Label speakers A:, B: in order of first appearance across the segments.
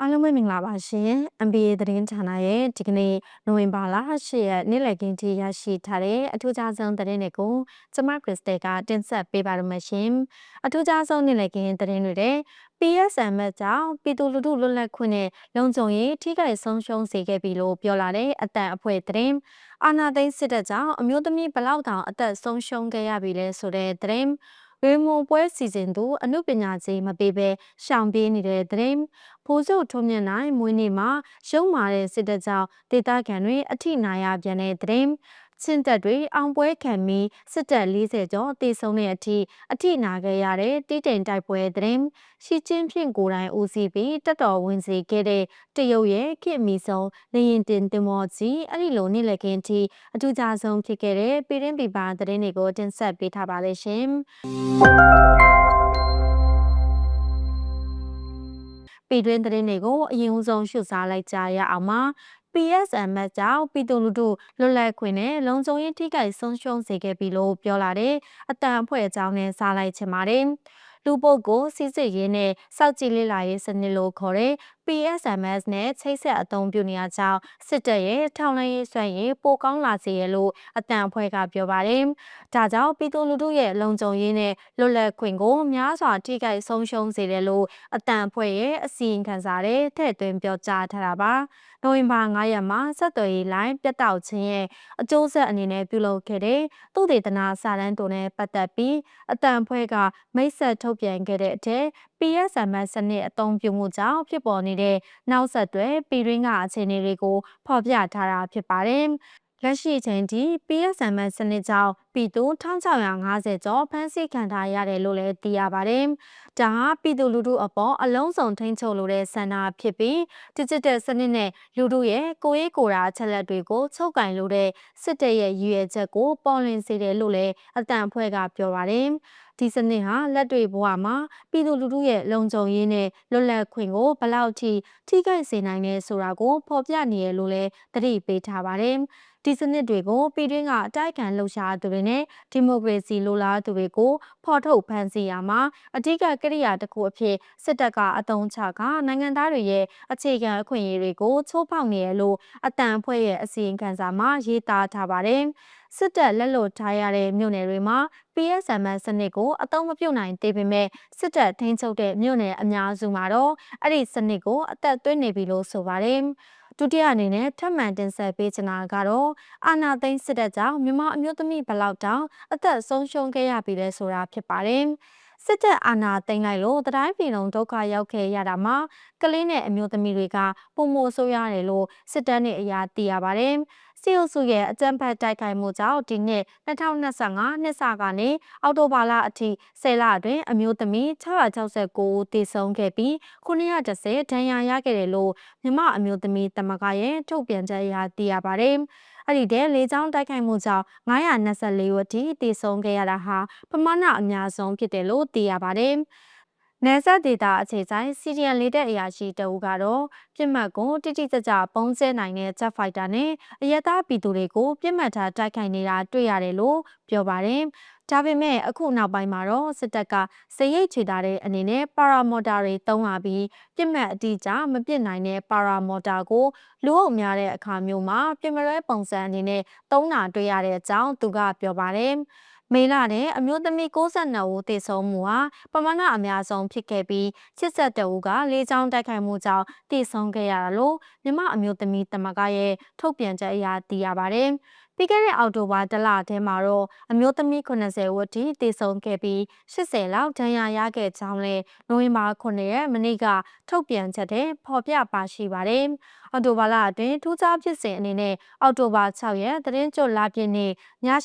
A: အားလုံးပဲမင်္ဂလာပါရှင် MBA သတင်းဌာနရဲ့ဒီကနေ့နိုဝင်ဘာလ10ရက်နေ့လည်ခင်းထိရရှိထားတဲ့အထူးခြားဆုံးသတင်းတွေကိုကျမခရစ်စတယ်ကတင်ဆက်ပေးပါရမရှင်အထူးခြားဆုံးနေ့လည်ခင်းသတင်းတွေတဲ့ PSM ကြောင့်ပြည်သူလူထုလွတ်လပ်ခွင့်နဲ့လုံခြုံရေးထိခိုက်ဆုံးရှုံးစေခဲ့ပြီလို့ပြောလာတဲ့အတန်အဖွဲ့သတင်းအာနာသိန်းစစ်တပ်ကြောင့်အမျိုးသမီးဘလောက်တောင်အသက်ဆုံးရှုံးခဲ့ရပြီလဲဆိုတဲ့သတင်း ဝေမွန်ပွဲစီစဉ်သူအမှုပညာကြီးမပေးဘဲရှောင်ပြေးနေတဲ့သတင်းဖိုးစုထုံးမြင့်နိုင်မွေးနေ့မှာရုံမာတဲ့စစ်တပ်ကြောင့်ဒေသခံတွေအထိနာရပြန်တဲ့သတင်း ချင်းတပ်တွေအောင်ပွဲခံပြီးစစ်တပ်40ကျော်တေဆုံးတဲ့အထိအထိနာခဲ့ရတဲ့တီးတိမ်တိုက်ပွဲသတင်းရှီချင်းဖြင့်ကိုယ်တိုင်ဦးစီးပြီးတက်တော်ဝင်စီခဲ့တဲ့တရုတ်ရဲ့ခေတ်မီဆုံးလေရင်တင်တင်မော်ကြီးအဲ့ဒီလိုနေ့လည်ခင်းထိအထူးခြားဆုံးဖြစ်ခဲ့တဲ့ပြည်ရင်းပြည်ပသတင်းတွေကိုတင်ဆက်ပေးထားပါလိမ့်ရှင်ပြည်တွင်းသတင်းတွေကိုအရင်ဆုံးရှုစားလိုက်ကြရအောင်ပါ PSM ကြောင့်ပြည်သူလူထုလွတ်လပ်ခွင့်နဲ့လုံခြုံရေးထိခိုက်ဆုံးရှုံးစေခဲ့ပြီလို့ပြောလာတဲ့အတန်အဖွဲ့အကြောင်းနဲ့စားလိုက်ချင်ပါတယ်။လူပုတ်ကိုစစ်စစ်ရေးနဲ့စောက်ကြည့်လေ့လာရေးစနစ်လို့ခေါ်တဲ့ PSMS နဲ့ချိတ်ဆက်အသုံးပြုနေရကြောင်းစစ်တပ်ရဲ့ထောင်လှမ်းရေးစွမ်းရည်ပိုကောင်းလာစေရလို့အတန်အဖွဲ့ကပြောပါတယ်။ဒါကြောင့်ပြည်သူလူထုရဲ့လုံခြုံရေးနဲ့လွတ်လပ်ခွင့်ကိုများစွာထိခိုက်ဆုံးရှုံးစေတယ်လို့အတန်အဖွဲ့ရဲ့အစီရင်ခံစာထဲထည့်သွင်းပြောကြားထားတာပါ။နိုဝင်ဘာ9ရက်မှာဆက်သွယ်ရေးလိုင်းပြတ်တောက်ခြင်းရဲ့အကျိုးဆက်အနေနဲ့ပြုလုပ်ခဲ့တဲ့သုတေသနစာတမ်းတို့နဲ့ပတ်သက်ပြီးအတန်ဖွဲ့ကမိတ်ဆက်ထုတ်ပြန်ခဲ့တဲ့အထက် PSMS စနစ်အသုံးပြုမှုကြောင့်ဖြစ်ပေါ်နေတဲ့နောက်ဆက်တွဲပြည်တွင်းကအခြေအနေတွေကိုဖော်ပြထားတာဖြစ်ပါတယ်။ လက်ရှိချိန်ထိ PSM စနစ်ကြောင့်ပြည်သူ1650ကျော်ဖမ်းဆီးခံထားရတယ်လို့လည်းသိရပါတယ်။ဒါဟာပြည်သူလူထုအပေါ်အလုံးစုံထိန်းချုပ်လိုတဲ့ဆန္ဒဖြစ်ပြီး digital စနစ်နဲ့လူထုရဲ့ကိုယ်ရေးကိုယ်တာအချက်လက်တွေကိုချုပ်ကင်လိုတဲ့စစ်တပ်ရဲ့ရည်ရွယ်ချက်ကိုပေါ်လွင်စေတယ်လို့လည်းအတန်အဖွဲ့ကပြောပါတယ်။ဒီစနစ်ဟာလက်တွေ့ဘဝမှာပြည်သူလူထုရဲ့လုံခြုံရေးနဲ့လွတ်လပ်ခွင့်ကိုဘယ်လောက်ထိထိခိုက်စေနိုင်လဲဆိုတာကိုဖော်ပြနေရလို့လည်းသတိပေးထားပါတယ်။ ဒီစနစ်တွေကိုပြည်တွင်းကအတိုက်ခံလှုပ်ရှားသူတွေနဲ့ဒီမိုကရေစီလိုလားသူတွေကိုဖော်ထုတ်ဖန်ဆီးရမှာအဓိကကိရိယာတစ်ခုအဖြစ်စစ်တပ်ကအသုံးချကနိုင်ငံသားတွေရဲ့အခြေခံအခွင့်အရေးတွေကိုချိုးဖောက်နေရလို့အတန်အဖွဲ့ရဲ့အစီရင်ခံစာမှာရေးသားထားပါတယ်။ စစ်တပ်လက်လွတ်ထားရတဲ့မြို့နယ်တွေမှာ PSM စနစ်ကိုအသုံးမပြုနိုင်သေးပေမဲ့စစ်တပ်ထိန်းချုပ်တဲ့မြို့နယ်အများစုမှာတော့အဲ့ဒီစနစ်ကိုအသက်သွင်းနေပြီလို့ဆိုပါတယ်။ဒုတိယအနေနဲ့ထပ်မံတင်ဆက်ပေးချင်တာကတော့အာနာသိန်းစစ်တပ်ကြောင့်မြန်မာအမျိုးသမီးဘလောက်တောင်အသက်ဆုံးရှုံးခဲ့ရပြီလဲဆိုတာဖြစ်ပါတယ်။စစ်တပ်အာဏာသိမ်းလိုက်လို့တတိုင်းပြည်လုံးဒုက္ခရောက်ခဲ့ရတာမှာကလေးနဲ့အမျိုးသမီးတွေကပုံမိုဆိုးရတယ်လို့စစ်တပ်နဲ့အရာသိရပါတယ်။ စီအိုစုရဲ့အကြမ်းဖက်တိုက်ခိုက်မှုကြောင့်ဒီနှစ်2025နှစ်စကနေအောက်တိုဘာလအထိ10လအတွင်းအမျိုးသမီး669ဦးသေဆုံးခဲ့ပြီး910ဒဏ်ရာရခဲ့တယ်လို့မြမအမျိုးသမီးတမကရဲ့ထုတ်ပြန်ချက်အရသိရပါတယ်။အဲ့ဒီတဲ့လေကြောင်းတိုက်ခိုက်မှုကြောင့်924ဦးအထိသေဆုံးခဲ့ရတာဟာပမာဏအများဆုံးဖြစ်တယ်လို့သိရပါတယ်။ နယ်စပ်ဒေသအခြေဆိုင်စီရီယန်လေးတဲ့အရာရှိတအူကတော့ပြစ်မှတ်ကိုတိတိကျကျပုံစဲနိုင်တဲ့ Jet Fighter နဲ့အရက်သားပြည်သူတွေကိုပြစ်မှတ်ထားတိုက်ခိုက်နေတာတွေ့ရတယ်လို့ပြောပါတယ်။ဒါပေမဲ့အခုနောက်ပိုင်းမှာတော့စစ်တပ်ကစရိတ်ချေတာတဲ့အနေနဲ့ပါရာမော်တာတွေတုံးလာပြီးပြစ်မှတ်အတိအကျမပစ်နိုင်တဲ့ပါရာမော်တာကိုလူအုပ်များတဲ့အခါမျိုးမှာပြမရဲပုံစံအနေနဲ့တုံးတာတွေ့ရတဲ့အကြောင်းသူကပြောပါတယ်။ မေလတဲ့အမျိုးသမီး62ဦးသေဆုံးမှုဟာပမာဏအများဆုံးဖြစ်ခဲ့ပြီး82ဦးကလေကြောင်းတိုက်ခိုက်မှုကြောင့်သေဆုံးခဲ့ရတာလို့မြမအမျိုးသမီးတမကရဲ့ထုတ်ပြန်ချက်အရသိရပါတယ်။ ပြီးခဲ့တဲ့အောက်တိုဘာတလထဲမှာတော့အမျိုးသမီး80ဝန်းထိတည်ဆုံခဲ့ပြီး80လောက်ဒဏ်ရာရခဲ့ကြောင်းလည်းနိုဝင်ဘာ9ရက်မနေ့ကထုတ်ပြန်ချက်ထဲဖော်ပြပါရှိပါတယ်။အော်တိုဘာလအတွင်းထူးခြားဖြစ်စဉ်အနေနဲ့အော်တိုဘာ6ရက်သတင်းကြွလာပြည့်နေ့ည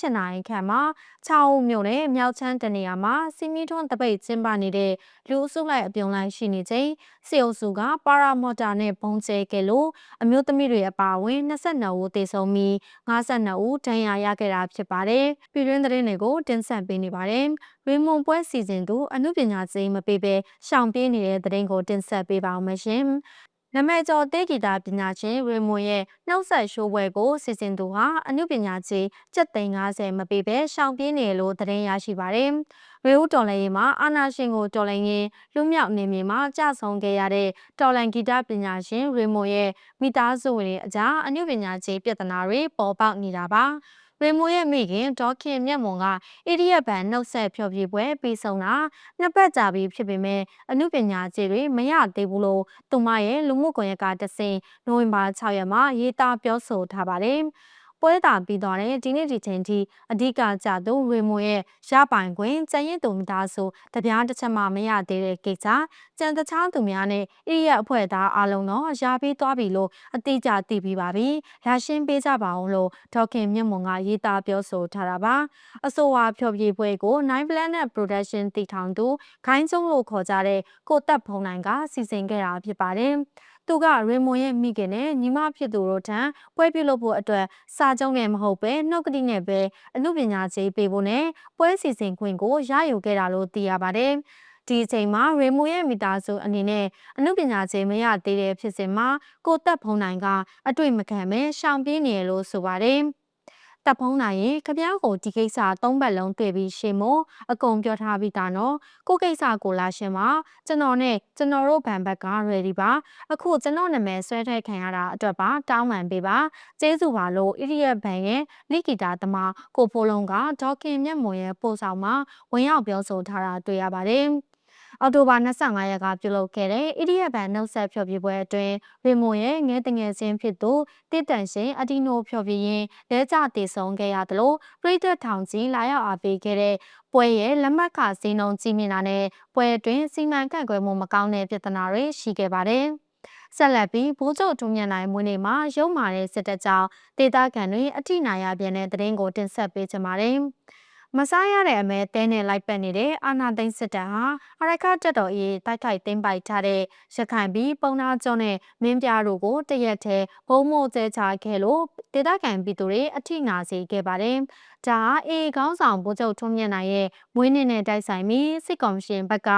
A: 7နာရီခန့်မှာ6ဦးမြို့နယ်မြောက်ချမ်းတနေရာမှာစီမီထွန်းတပိတ်ကျင်းပနေတဲ့လူအစုလိုက်အပြုံလိုက်ရှိနေချိန်စေအုပ်စုကပါရာမော်တာနဲ့ဘုံကျဲခဲ့လို့အမျိုးသမီးတွေအပါအဝင်22ဦးသေဆုံးပြီး52ဦးဒဏ်ရာရခဲ့တာဖြစ်ပါတယ်။ပြည်တွင်းသတင်းတွေကိုတင်ဆက်ပေးနေပါတယ်။ရေမွန်ပွဲစီစဉ်သူအမှုပညာရှင်မပေးဘဲရှောင်ပြေးနေတဲ့သတင်းကိုတင်ဆက်ပေးပါအောင်မရှင်။ နမည်ကျော်တေးဂီတပညာရှင်ရေမွန်ရဲ့နှုတ်ဆက်ရှိုးပွဲကိုစီစဉ်သူဟာအမှုပညာကြီး750မပေးပဲရှောင်ပြေးနေလို့သတင်းရရှိပါတယ်။ရေဦးတော်လိုင်းမှာအာနာရှင်ကိုတော်လိုင်းရင်လူမြောက်နေမြေမှာကြဆုံခဲ့ရတဲ့တော်လိုင်းဂီတပညာရှင်ရေမွန်ရဲ့မိသားစုဝင်တွေအကြားအမှုပညာကြီးပြဿနာတွေပေါ်ပေါက်နေတာပါ။ ရေမိုးရဲ့မိခင်ဒေါခင်မြတ်မွန်ကအိရိယဘန်နှုတ်ဆက်ဖြောပြပွဲပြီးဆုံးတာနှစ်ပတ်ကြာပြီဖြစ်ပေမဲ့အမှုပညာကျေတွေမရသေးဘူးလို့သူမရဲ့လူမှုကွန်ရက်ကတဆင်နိုဝင်ဘာ6ရက်မှာရေးသားပြောဆိုထားပါတယ်။ ပွဲတာပြီးသွားတဲ့ဒီနေ့ဒီချိန်ထိအဓိကကြသူရေမိုရဲ့ရပိုင်ခွင့်ကျန်ရင်သူမိသားစုတပြားတစ်ချက်မှမရသေးတဲ့ကိစ္စကြံတခြားသူများနဲ့ဣရိယအဖွဲ့သားအလုံးတော့ရပြီးသွားပြီလို့အတိအကျသိပြီးပါပြီ။ရရှင်းပေးကြပါအောင်လို့ဒေါခင်မြင့်မွန်ကရေးသားပြောဆိုထားတာပါ။အဆိုပါဖြောပြပွဲကို Nine Planet Production တည်ထောင်သူခိုင်းစုံလို့ခေါ်ကြတဲ့ကိုတက်ဖုံနိုင်ကစီစဉ်ခဲ့တာဖြစ်ပါတယ်။ သူကရေမွန်ရဲ့မိခင်နဲ့ညီမဖြစ်သူတို့ထံပွဲပြုလုပ်ဖို့အတွက်စာကြုံးနဲ့မဟုတ်ပဲနှုတ်ကတိနဲ့ပဲအမှုပညာကြီးပေးဖို့နဲ့ပွဲစီစဉ်ခွင့်ကိုရယူခဲ့တာလို့သိရပါတယ်။ဒီအချိန်မှာရေမိုရဲ့မိသားစုအနေနဲ့အမှုပညာရှင်မရသေးတဲ့ဖြစ်စဉ်မှာကိုတက်ဖုံနိုင်ကအတွေ့မခံပဲရှောင်ပြေးနေရလို့ဆိုပါတယ်။ တပ်ဖုံးနိုင်ရင်ခပြောင်းကိုဒီကိစ္စသုံးပတ်လုံးတွေ့ပြီးရှင်းမို့အကုန်ပြောထားပြီးသားနော်ကိုကိစ္စကိုလာရှင်းပါကျွန်တော်နဲ့ကျွန်တော်တို့ဘန်ဘက်က ready ပါအခုကျွန်တော်နာမည်ဆွဲထည့်ခံရတာအတွက်ပါတောင်းပန်ပေးပါကျေးဇူးပါလို့ idiot ဘန်ရဲ့လိကီတာသမားကိုဖိုးလုံးကဒေါခင်မြတ်မွန်ရဲ့ပို့ဆောင်မှာဝင်ရောက်ပြောဆိုထားတာတွေ့ရပါတယ် အော်တိုဘာ25ရက်ကပြုလုပ်ခဲ့တဲ့ idiot band နှုတ်ဆက်ဖျော်ဖြေပွဲအတွင်းရီမွန်ရဲ့ငဲတငယ်ချင်းဖြစ်သူတည်တန်ရှင်အဒီနိုဖျော်ဖြေရင်းလဲကျတည်ဆုံခဲ့ရသလိုပရိသတ်ထောင်ကြီးလာရောက်အားပေးခဲ့တဲ့ပွဲရဲ့လက်မှတ်ခစည်းနှုန်းကြီးမြင့်တာနဲ့ပွဲအတွင်းစီမံခန့်ခွဲမှုမကောင်းတဲ့ပြဿနာတွေရှိခဲ့ပါတယ်။ဆက်လက်ပြီးဘိုးချုပ်ဒုညံနိုင်မွေးနေ့မှာရုံမာတဲ့စစ်တပ်ကြောင့်ဒေသခံတွေအထိနာရပြန်တဲ့တရင်ကိုတင်ဆက်ပေးကြပါတယ်။ မစားရတဲ့အမဲတဲနဲ့လိုက်ပတ်နေတဲ့အာနာသိန်းစစ်တပ်ဟာအရခတက်တော်အေးတိုက်ခိုက်သိမ်းပိုက်ထားတဲ့ရခိုင်ပြည်ပုံနာကျောင်းနဲ့မင်းပြားတို့ကိုတရက်ထဲဘုံမို့ကျဲချခဲ့လို့ဒေသခံပြည်သူတွေအထိနာစေခဲ့ပါတယ်။ ဒါဟာအေခေါင်းဆောင်ဗိုလ်ချုပ်ထွန်းမြတ်နိုင်ရဲ့မွေးနေ့နဲ့တိုက်ဆိုင်ပြီးစစ်ကောင်ရှင်ဘက်က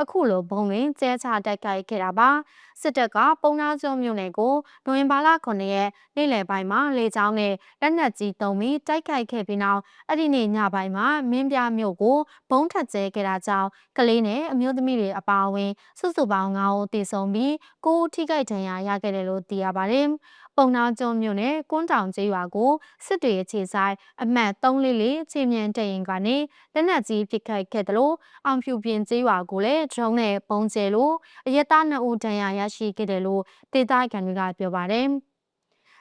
A: အခုလိုဘုံတွင်ကျဲချတိုက်ခိုက်ခဲ့တာပါ။စစ်တပ်ကပုံနာကျောင်းမြို့နယ်ကိုနိုဝင်ဘာလ9ရက်နေ့လယ်ပိုင်းမှာလေကြောင်းနဲ့လက်နက်ကြီးတုံးပြီးတိုက်ခိုက်ခဲ့ပြီးနောက်အဲ့ဒီနေ့ညပိုင်းမှာမင်းပြမြို့ကိုဘုံထက်ကျဲခဲ့တာကြောင့်ကလေးနဲ့အမျိုးသမီးတွေအပါအဝင်စုစုပေါင်း9ဦးသေဆုံးပြီး9ဦးထိခိုက်ဒဏ်ရာရခဲ့တယ်လို့သိရပါတယ်။ပုံနာကျွန်းမြို့နယ်ကွန်းတောင်ကျေးရွာကိုစစ်တွေအခြေဆိုင်အမှတ်344ချင်းမြန်တရင်ကနေလက်နက်ကြီးပစ်ခတ်ခဲ့တယ်လို့အောင်ဖြူပြင်ကျေးရွာကိုလည်းဒရုန်းနဲ့ပုံကျဲလို့အရက်သား2ဦးဒဏ်ရာရရှိခဲ့တယ်လို့ဒေသခံတွေကပြောပါတယ်။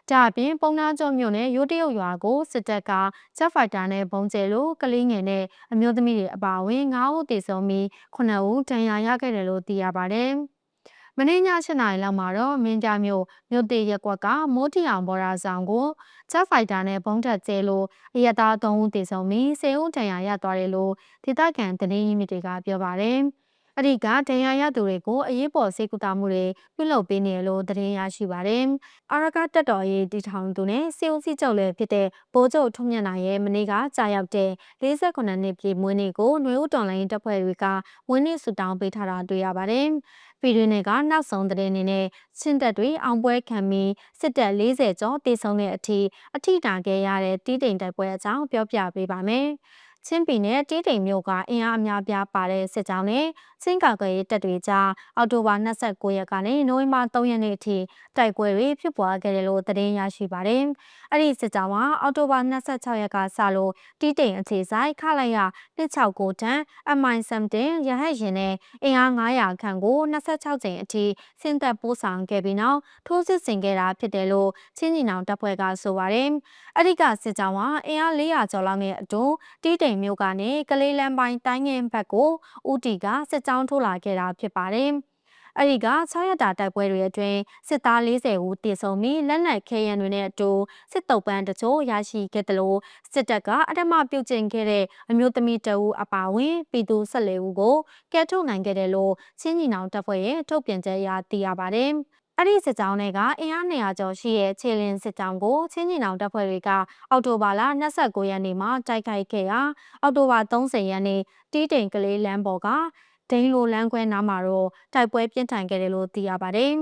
A: ဒါအပြင်ပုံနာကျော်မြို့နယ်ရိုးတရုတ်ရွာကိုစစ်တပ်ကဂျက်ဖိုက်တာနဲ့ဘုံကျဲလို့ကလေးငယ်နဲ့အမျိုးသမီးတွေအပါအဝင်9ဦးသေဆုံးပြီး9ဦးဒဏ်ရာရခဲ့တယ်လို့သိရပါတယ်။မ နေ့ည7နာရီလောက်မှာတော့မင်းကြမြို့မြို့တေရက်ကွက်ကမိုးတီအောင်ဘော်ရာဆောင်ကိုချက်ဖိုက်တာနဲ့ဘုံထက်ကျဲလို့အရသား3ဦးသေဆုံးပြီး10ဦးဒဏ်ရာရသွားတယ်လို့ဒေသခံသတင်းရင်းမြစ်တွေကပြောပါတယ်။အဲ့ဒီကဒဏ်ရာရသူတွေကိုအရေးပေါ်စေကူတာမှုတွေပြုလုပ်ပေးနေလို့သတင်းရရှိပါတယ်။အာရကတက်တော်ရေးတီထောင်သူနဲ့စေဦးစီချုပ်လည်းဖြစ်တဲ့ဘိုးချုပ်ထုံးမြတ်နိုင်ရဲ့မနေ့ကကြာရောက်တဲ့48နှစ်ပြည့်မွေးနေ့ကိုနှွေဦးတော်လိုင်းတပ်ဖွဲ့တွေကဝင်းနေဆူတောင်းပေးထားတာတွေ့ရပါတယ်။ ပြည်တွင်းတွေကနောက်ဆုံးသတင်းအနေနဲ့ချင်းတက်တွေအောင်ပွဲခံပြီးစစ်တပ်40ကျော်တေဆုံးတဲ့အထိအထိတာခဲ့ရတဲ့တီးတိမ်တိုက်ပွဲအကြောင်းပြောပြပေးပါမယ်။ ချင်းပြည်နယ်တီးတိမ်မြို့ကအင်အားအများပြားပါတဲ့စစ်ကြောင်းနဲ့ချင်းကာကွယ်ရေးတပ်တွေကြားအောက်တိုဘာ29ရက်ကနေနိုဝင်ဘာ3ရက်နေ့အထိတိုက်ပွဲတွေဖြစ်ပွားခဲ့တယ်လို့သတင်းရရှိပါတယ်။အဲ့ဒီစစ်ကြောင်းကအောက်တိုဘာ26ရက်ကစလို့တီးတိမ်အခြေဆိုင်ခလိုက်ရ269တန်း MI-17 ရဟတ်ရင်နဲ့အင်အား900ခန့်ကို26ကြိမ်အထိဆင်းသက်ပို့ဆောင်ခဲ့ပြီးနောက်ထိုးစစ်ဆင်ခဲ့တာဖြစ်တယ်လို့ချင်းညီနောင်တပ်ဖွဲ့ကဆိုပါတယ်။အဲ့ဒီကစစ်ကြောင်းကအင်အား400ကျော်လောက်နဲ့အတူတီးတိမ်မြို့ကနေကလေးလမ်းပိုင်းတိုင်းငင်ဘက်ကိုဦးတီကစစ်ကြောင်းထိုးလာခဲ့တာဖြစ်ပါတယ်။အဲ့ဒီက6ရက်တာတိုက်ပွဲတွေအတွင်းစစ်သား40ဦးတေဆုံးပြီးလက်နက်ခဲယံတွေနဲ့အတူစစ်တုပ်ပန်းတချို့ရရှိခဲ့တယ်လို့စစ်တပ်ကအထမပြုတ်ကျင်ခဲ့တဲ့အမျိုးသမီးတအူအပါဝင်ပြည်သူ14ဦးကိုကဲထုတ်နိုင်ခဲ့တယ်လို့ချင်းညီနောင်တပ်ဖွဲ့ရဲ့ထုတ်ပြန်ချက်အရသိရပါတယ်။ အဲ့ဒီစစ်ကြောင်းတွေကအင်အား200ကျော်ရှိတဲ့ခြေလင်းစစ်ကြောင်းကိုချင်းညီနောင်တပ်ဖွဲ့တွေကအောက်တိုဘာလ29ရက်နေ့မှာတိုက်ခိုက်ခဲ့ရာအောက်တိုဘာ30ရက်နေ့တီးတိမ်ကလေးလမ်းပေါ်ကဒိန်းလိုလမ်းခွဲနားမှာတော့တိုက်ပွဲပြင်းထန်ခဲ့တယ်လို့သိရပါတယ်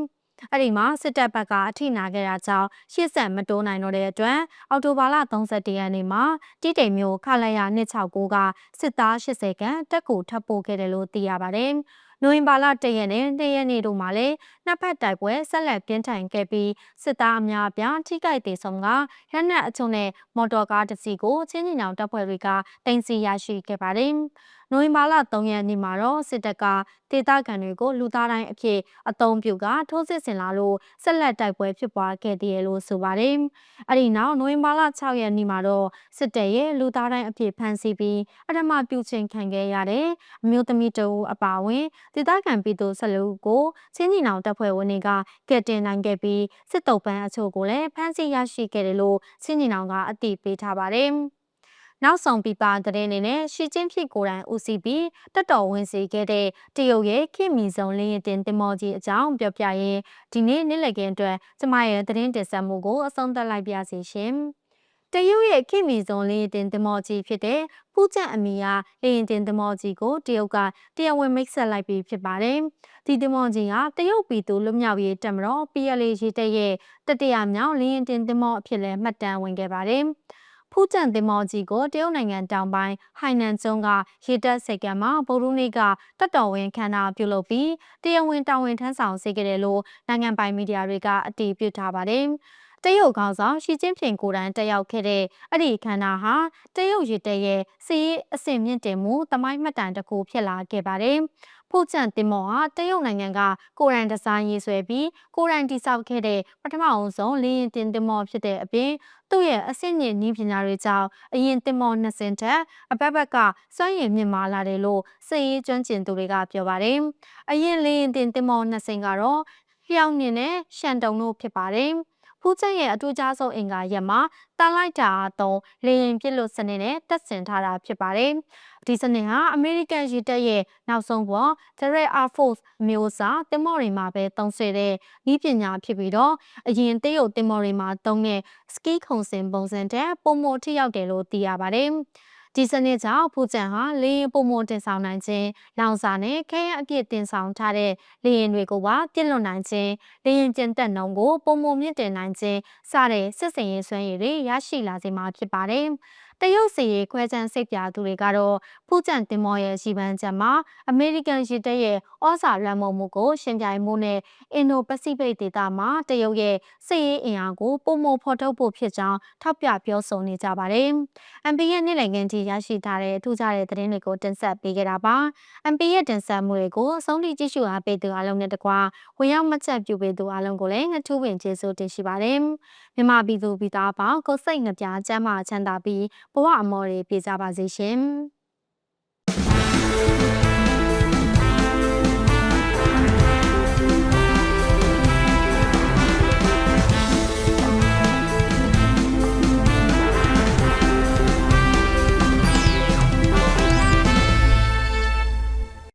A: အဲ့ဒီမှာစစ်တပ်ဘက်ကအထိနာခဲ့တာကြောင့်ရှေ့ဆက်မတိုးနိုင်တော့တဲ့အတွက်အော်တိုဘာလ31ရက်နေ့မှာတိတိမ်မျိုးခလာရ269ကစစ်သား80ခန့်တက်ကိုထပ်ပို့ခဲ့တယ်လို့သိရပါတယ်။နိုဝင်ဘာလ1ရက်နဲ့2ရက်နေ့တို့မှာလည်း နှစ်ဖက်တိုက်ပွဲဆက်လက်ပြင်းထန်ခဲ့ပြီးစစ်သားအများအပြားထိခိုက်ဒေဆုံးကရနက်အချုံနဲ့မော်တော်ကားတစ်စီးကိုချင်းချင်အောင်တပ်ဖွဲ့တွေကတင်စီရရှိခဲ့ပါတယ်။နိုဝင်ဘာလ3ရက်နေ့မှာတော့စစ်တပ်ကဒေသခံတွေကိုလူသားတိုင်းအဖြစ်အုံပြုကထိုးစစ်ဆင်လာလို့ဆက်လက်တိုက်ပွဲဖြစ်ပွားခဲ့သေးတယ်လို့ဆိုပါတယ်။အဲ့ဒီနောက်နိုဝင်ဘာလ6ရက်နေ့မှာတော့စစ်တပ်ရဲ့လူသားတိုင်းအဖြစ်ဖမ်းဆီးပြီးအထမပြုချင်ခံခဲ့ရတဲ့အမျိုးသမီးတဦးအပါအဝင်ဒေသခံပြည်သူဆက်လူကိုချင်းညီနောင်တပ်ဖွဲ့ဝင်တွေကကက်တင်နိုင်ခဲ့ပြီးစစ်တုပ်ပန်းအချို့ကိုလည်းဖမ်းဆီးရရှိခဲ့တယ်လို့ချင်းညီနောင်ကအတည်ပြုထားပါတယ်။နောက်ဆုံးပြပတဲ့အနေနဲ့ရှီကျင်းဖြစ်ကိုယ်တိုင်ဦးစီးပြီးတက်တော်ဝင်စီခဲ့တဲ့တရုတ်ရဲ့ခင်မီစုံလင်းရင်တင်တင်မော်ကြီးအကြောင်းပြောပြရင်ဒီနေ့နေ့လည်ခင်းအတွက်ကျမရဲ့သတင်းတင်ဆက်မှုကိုအဆုံးသတ်လိုက်ပါစီရှင်။ တရုတ်ရဲ့ခင်မီစုံလင်းတင်တင်မော်ကြီးဖြစ်တဲ့ပူးကျန်အမီယာလင်းတင်တင်မော်ကြီးကိုတရုတ်ကတရားဝင်မိတ်ဆက်လိုက်ပြီးဖြစ်ပါတယ်။ဒီတင်မော်ကြီးဟာတရုတ်ပြည်သူလွတ်မြောက်ရေးတပ်မတော် PLA ရေးတဲ့ရဲ့တတိယမြောက်လင်းတင်တင်မော်အဖြစ်လဲမှတ်တမ်းဝင်ခဲ့ပါတယ်။ဖူးကျန်သင်္ဘောကြီးကိုတရုတ်နိုင်ငံတောင်ပိုင်းဟိုင်နန်ကျွန်းကရေတပ်စိတ်ကမ်းမှာဗိုလ်ရူးနေ့ကတပ်တော်ဝင်ခန္ဓာပြုလုပ်ပြီးတရားဝင်တာဝန်ထမ်းဆောင်စေခဲ့တယ်လို့နိုင်ငံပိုင်မီဒီယာတွေကအတည်ပြုထားပါတယ်။ တရုတ်ကောင်ဆောင်ရှီကျင်းဖျင်ကိုယ်တိုင်တက်ရောက်ခဲ့တဲ့အဲ့ဒီခန္ဓာဟာတရုတ်ရည်တရဲ့စီးအဆင့်မြင့်တင်မှုတမိုင်းမှတ်တမ်းတစ်ခုဖြစ်လာခဲ့ပါတယ်။ဖို့ချန်တင်မော်ဟာတရုတ်နိုင်ငံကကိုရန်ဒီဇိုင်းရေးဆွဲပြီးကိုရန်တိဆောက်ခဲ့တဲ့ပထမအဆုံးလင်းရင်တင်တင်မော်ဖြစ်တဲ့အပြင်သူ့ရဲ့အဆင့်မြင့်နည်းပညာတွေကြောင့်အရင်တင်မော်နှစ်စင်ထက်အပတ်ဘက်ကစွမ်းရည်မြင့်မာလာတယ်လို့စည်ရေးကျွမ်းကျင်သူတွေကပြောပါတယ်။အရင်လင်းရင်တင်တင်မော်နှစ်စင်ကတော့လျှောက်မြင့်နဲ့ရှန်တုံတို့ဖြစ်ပါတယ်။ ဖူးချက်ရဲ့အထူးခြားဆုံးအင်္ဂါရက်မှာတန်လိုက်တာအသုံးလေရင်ပြစ်လို့စနစ်နဲ့တက်ဆင်ထားတာဖြစ်ပါတယ်။ဒီစနစ်ဟာအမေရိကန်ရေတပ်ရဲ့နောက်ဆုံးပေါ် Direct Air Force မျိုးစားတင်မော်တွေမှာပဲသုံးဆွဲတဲ့ဤပညာဖြစ်ပြီးတော့အရင်တရုတ်တင်မော်တွေမှာသုံးတဲ့စကီးခုံစင်ပုံစံတဲ့ပုံမထိရောက်တယ်လို့သိရပါတယ်။ ဒီစနစ်ကြောင့်ဖူကျန်ဟာလေရင်ပုံမတင်ဆောင်နိုင်ခြင်းလောင်စာနဲ့ခဲယမ်းအပြည့်တင်ဆောင်ထားတဲ့လေရင်တွေကိုပါပြစ်လွတ်နိုင်ခြင်းလေရင်ကျင်တက်နှုံကိုပုံမမြင့်တင်နိုင်ခြင်းစတဲ့စစ်စင်ရေးစွမ်းရည်တွေရရှိလာစေမှာဖြစ်ပါတယ်။ တရုတ်စီရေးခွဲခြမ်းစိတ်ပြသူတွေကတော့ဖူးကျန်တင်မောရဲ့ရှိပန်းချက်မှာအမေရိကန်ရစ်တပ်ရဲ့ဩဇာလွှမ်းမိုးမှုကိုရှင်ပြိုင်မှုနဲ့အင်ဒိုပစိဖိတ်ဒေသမှာတရုတ်ရဲ့စစ်ရေးအင်အားကိုပုံမဖော်ထုတ်ဖို့ဖြစ်ကြောင်းထောက်ပြပြောဆိုနေကြပါတယ်။ MP ရဲ့နေ့လည်ခင်းထိရရှိထားတဲ့ထူးခြားတဲ့သတင်းတွေကိုတင်ဆက်ပေးခဲ့တာပါ။ MP ရဲ့တင်ဆက်မှုတွေကိုအဆုံးထိကြည့်ရှုအားပေးသူအားလုံးနဲ့တကွာဝင်ရောက်မှတ်ချက်ပြုပေးသူအားလုံးကိုလည်းငထူးပင်ကျေးဇူးတင်ရှိပါတယ်။မြန်မာပြည်သူပြည်သားပေါင်းကိုစိတ်နှပြချမ်းသာချမ်းသာပြီးဘ ဝအမော်တွေပြကြပါစေရှင်။